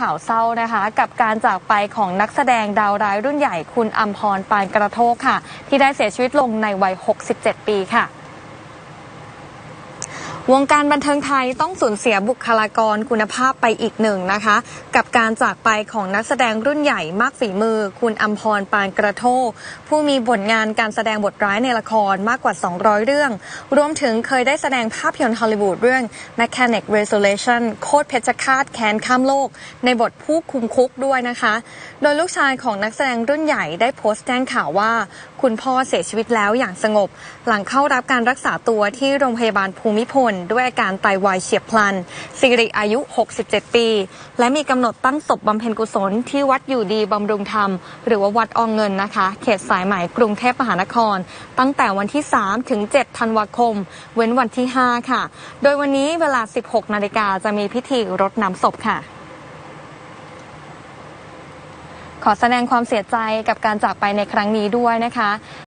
ข่าวเศร้านะคะกับการจากไปของนักแสดงดาวร้ายรุ่นใหญ่คุณอัมพรปานกระโทกค่ะ ที่ได้เสียชีวิตลงในวัย 67 ปีค่ะ วงการบันเทิงไทยต้องสูญเสียบุคลากรคุณภาพไปอีกหนึ่งนะคะ กับการจากไปของนักแสดงรุ่นใหญ่มากฝีมือ คุณอัมพรปานกระโทกผู้มีผลงานการแสดงบทร้ายในละครมากกว่า 200 เรื่อง รวมถึงเคยได้แสดงภาพยนตร์ฮอลลีวูดเรื่อง Mechanic Resolution โคตรเพชรฆาตแค้นข้ามโลก ในบทผู้คุมคุกด้วยนะคะ โดยลูกชายของนักแสดงรุ่นใหญ่ได้โพสต์แจ้งข่าวว่า คุณพ่อเสียชีวิตแล้วอย่างสงบ หลังเข้ารับการรักษาตัวที่โรงพยาบาลภูมิพลด้วยอาการไตวายเฉียบพลันสิริอายุ 67 ปี และมีกำหนดตั้งศพบำเพ็ญกุศลที่วัดอยู่ดีบำรุงธรรม หรือว่าวัดอองเงินนะคะ เขตสายไหมกรุงเทพมหานคร ตั้งแต่วันที่ 3 ถึง 7 ธันวาคม เว้นวันที่ 5 ค่ะ โดยวันนี้เวลา 16 นาฬิกาจะมีพิธีรดน้ำศพค่ะขอแสดงความเสียใจกับการจากไปในครั้งนี้ด้วยนะคะ